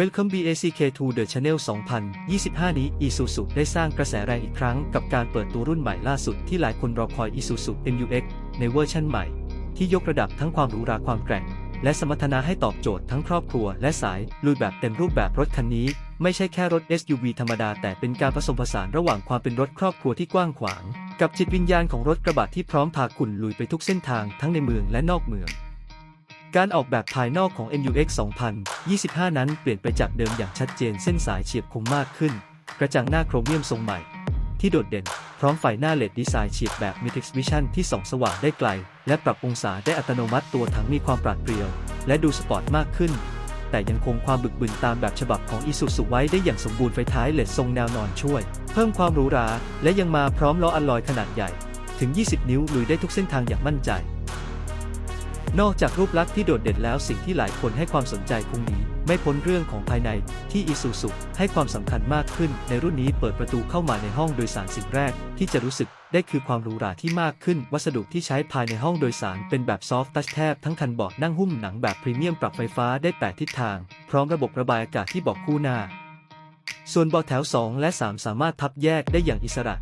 Welcome BACK to the Channel 2025 นี้ Isuzu ได้สร้างกระแสแรงอีกครั้งกับการเปิดตัวรุ่นใหม่ล่าสุดที่หลายคนรอคอย Isuzu MUX ในเวอร์ชันใหม่ ที่ยกระดับทั้งความหรูหราความแกร่ง และสมรรถนะให้ตอบโจทย์ทั้งครอบครัวและสายลุยแบบเต็มรูปแบบรถคันนี้ ไม่ใช่แค่รถ SUV ธรรมดาแต่เป็นการผสมผสานระหว่างความเป็นรถครอบครัวที่กว้างขวาง กับจิตวิญญาณของรถกระบะที่พร้อมพาคุณลุยไปทุกเส้นทางทั้งในเมืองและนอกเมือง การออกแบบภายนอกของ MUX 2025 นั้นเปลี่ยนไปจากเดิมอย่างชัดเจนเส้นสายเฉียบคมมากขึ้น กระจังหน้าโครเมียมทรงใหม่ ที่โดดเด่น พร้อมไฟหน้าเลดดีไซน์เฉียบแบบ Matrix Vision ที่ส่องสว่างได้ไกล และปรับองศาได้อัตโนมัติตัวถังมีความปราดเปรียว และดูสปอร์ตมากขึ้น แต่ยังคงความบึกบึนตามแบบฉบับของ Isuzu ไว้ได้อย่างสมบูรณ์ไฟท้ายเลดทรงแนวนอนช่วย เพิ่มความหรูหราและยังมาพร้อมล้ออัลลอยขนาดใหญ่ ถึง 20 นิ้วลุยได้ทุกเส้นทางอย่างมั่นใจ นอกจากรูปลักษณ์ที่โดดเด่นแล้วสิ่งที่หลายคนให้ความสนใจคงนี้ ไม่พ้นเรื่องของภายในที่ Isuzu ให้ความสำคัญมากขึ้น ในรุ่นนี้เปิดประตูเข้ามาในห้องโดยสารสิ่งแรก ที่จะรู้สึกได้คือความหรูหราที่มากขึ้น วัสดุที่ใช้ภายในห้องโดยสารเป็นแบบซอฟต์ทัชแทบทั้งคันเบาะนั่งหุ้มหนังแบบพรีเมียมปรับไฟฟ้าได้ 8 ทิศทาง พร้อมระบบระบายอากาศที่เบอกคู่หน้า ส่วนเบาะแถว 2 และ 3 สามารถพับแยกได้อย่างอิสระ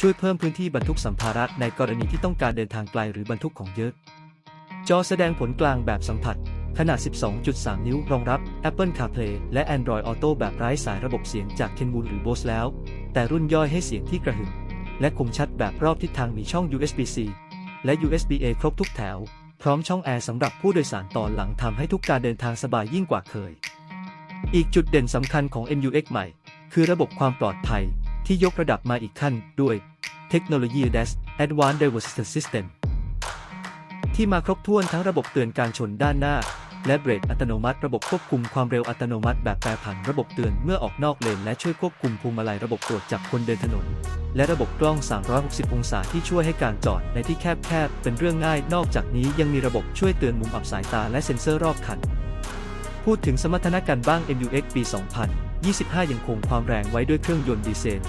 ช่วยเพิ่มพื้นที่บรรทุกสัมภาระในกรณีที่ต้องการเดินทางไกลหรือบรรทุกของเยอะ จอแสดงผลกลางแบบสัมผัส ขนาด 12.3 นิ้ว รองรับ Apple CarPlay และ Android Auto แบบไร้สายระบบเสียงจาก Kenwood หรือ Bose แล้ว แต่รุ่นย่อยให้เสียงที่กระหึ่มและคมชัดแบบรอบทิศทางมีช่อง USB-C และ USB-A ครบทุกแถว พร้อมช่องแอร์สำหรับผู้โดยสารตอนหลังทำให้ทุกการเดินทางสบายยิ่งกว่าเคย อีกจุดเด่นสำคัญของ MUX ใหม่ คือระบบความปลอดภัยที่ยกระดับมาอีกขั้นด้วยเทคโนโลยี DAS Advanced Driver Assistance System ที่มาครบถ้วนทั้งระบบเตือนการชนด้านหน้า และเบรกอัตโนมัติระบบควบคุมความเร็วอัตโนมัติแบบแปรผันระบบเตือนเมื่อออกนอกเลนและช่วยควบคุมพวงมาลัยระบบตรวจจับคนเดินถนน และระบบกล้อง 360 องศาที่ช่วยให้การจอดในที่แคบๆเป็นเรื่องง่าย นอกจากนี้ยังมีระบบช่วยเตือนมุมอับสายตาและเซ็นเซอร์รอบคัน พูดถึงสมรรถนะกันบ้าง MUX ปี 25 ยังคงความแรงไว้ด้วยเครื่องยนต์ดีเซล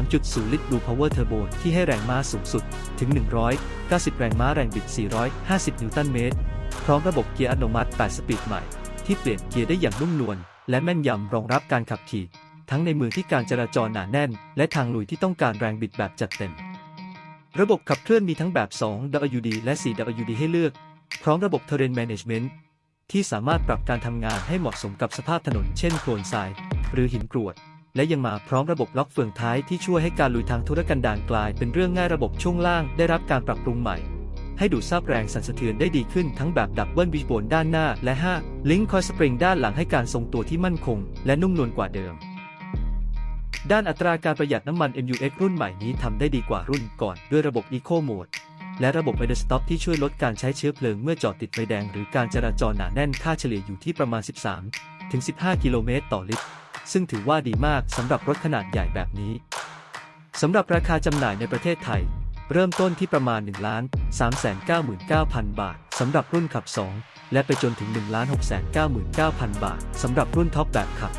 3.0 ลิตร Blue Power Turbo ที่ให้แรงม้าสูงสุดถึง 190 แรงม้าแรงบิด 450 นิวตันเมตร พร้อมระบบเกียร์อัตโนมัติ 8 สปีดใหม่ ที่เปลี่ยนเกียร์ได้อย่างนุ่มนวลและแม่นยำรองรับการขับขี่ ทั้งในเมืองที่การจราจรหนาแน่น และทางลุยที่ต้องการแรงบิดแบบจัดเต็ม ระบบขับเคลื่อนมีทั้งแบบ 2WD และ 4WD ให้เลือก พร้อมระบบ Terrain Management ที่สามารถปรับการทำงานให้เหมาะสมกับสภาพถนนเช่นโคลนทราย หรือหินกรวด และยังมาพร้อมระบบล็อกเฟืองท้ายที่ช่วยให้การลุยทางธุรกันดารกลายเป็นเรื่องง่ายระบบช่วงล่างได้รับการปรับปรุงใหม่ ให้ดูดซับแรงสั่นสะเทือนได้ดีขึ้นทั้งแบบดับเบิลบีโบนด้านหน้าและ 5 ลิงค์คอยสปริงด้านหลังให้การทรงตัวที่มั่นคง และนุ่มนวลกว่าเดิมด้านอัตราการประหยัดน้ำมัน MUX รุ่นใหม่นี้ทำได้ดีกว่ารุ่นก่อนด้วยระบบ Eco Mode และระบบ i d e Stop ที่ช่วยลดการใช้เชื้อเพลิงเมื่อจอดติดไฟแดงหรือการจราจรหนาแน่นค่าเฉลี่ยอยู่ที่ประมาณ 13 ถึง 15 กิโลเมตรต่อลิตร ซึ่งถือว่าดีมากสำหรับรถขนาดใหญ่แบบนี้สำหรับราคาจำหน่ายในประเทศไทย เริ่มต้นที่ประมาณ 1 3 9 9 0 0 0 บาทสำหรับรุ่นขับ 2 และไปจนถึง 1 6 9 9 0 0 0 บาทสำหรับรุ่นท็อปแบบขับ